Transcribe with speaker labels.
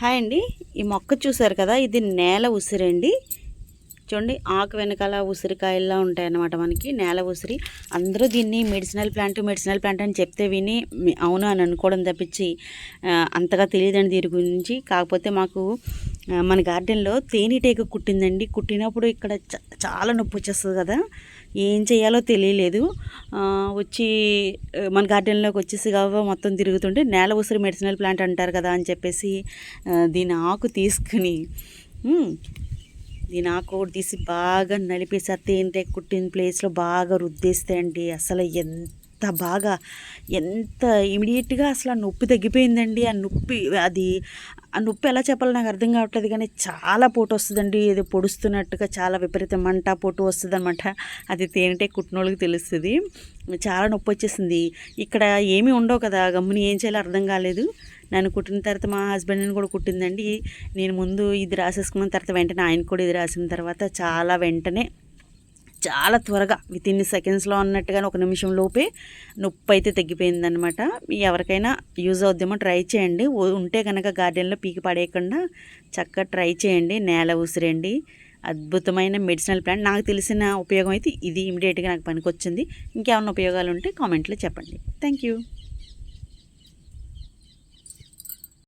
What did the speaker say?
Speaker 1: Hi అండి. ఈ మొక్క చూసారు కదా ఇది నేల ఉసిరండి చూడండి ఆకు వెనకాల ఉసిరికాయల్లా ఉంటాయి అన్నమాట మనకి నేల ఉసిరి. అందరూ దీన్ని మెడిసినల్ ప్లాంట్ మెడిసినల్ ప్లాంట్ అని చెప్తే విని అవును అని అనుకోవడం తప్పించి అంతగా తెలియదండి దీని గురించి. కాకపోతే మాకు మన గార్డెన్లో తేనెటీగ కుట్టిందండి. కుట్టినప్పుడు ఇక్కడ చ- చాలా నొప్పి వచ్చేస్తుంది కదా. ఏం చేయాలో తెలియలేదు. వచ్చి మన గార్డెన్లోకి వచ్చేసి కావ మొత్తం తిరుగుతుంటే నేల ఉసిరి మెడిసినల్ ప్లాంట్ అంటారు కదా అని చెప్పేసి దీని ఆకు తీసుకుని దీని ఆకు తీసి బాగా నలిపేసి ఆ తేనె కుట్టిన ప్లేస్లో బాగా రుద్దేస్తే అండి అసలు ఎంత బాగా ఎంత ఇమీడియట్గా అసలు ఆ నొప్పి తగ్గిపోయిందండి. ఆ నొప్పి అది ఆ నొప్పి ఎలా చెప్పాలో నాకు అర్థం కావట్లేదు కానీ చాలా పోటు వస్తుందండి. ఏదో పొడుస్తున్నట్టుగా చాలా విపరీతం మంట పోటు వస్తుంది అనమాట అది తేనెటే కుట్టినోళ్ళకి తెలుస్తుంది. చాలా నొప్పి వచ్చేసింది. ఇక్కడ ఏమీ ఉండవు కదా గమ్ముని ఏం చేయాలో అర్థం కాలేదు. నన్ను కుట్టిన తర్వాత మా హస్బెండ్ని కూడా కుట్టిందండి. నేను ముందు ఇది రాసేసుకున్న తర్వాత వెంటనే ఆయన కూడా ఇది రాసిన తర్వాత చాలా వెంటనే చాలా త్వరగా విత్ ఇన్ సెకండ్స్లో అన్నట్టుగానే ఒక నిమిషం లోపే నొప్పి అయితే తగ్గిపోయిందనమాట ఎవరికైనా యూజ్ అవుద్దేమో ట్రై చేయండి. ఉంటే కనుక గార్డెన్లో పీకి పడేయకుండా చక్కగా ట్రై చేయండి. నేల ఉసిరండి. అద్భుతమైన మెడిసినల్ ప్లాంట్. నాకు తెలిసిన ఉపయోగం అయితే ఇది ఇమీడియట్గా నాకు పనికొచ్చింది. ఇంకేమైనా ఉపయోగాలు ఉంటే కామెంట్లో చెప్పండి. Thank you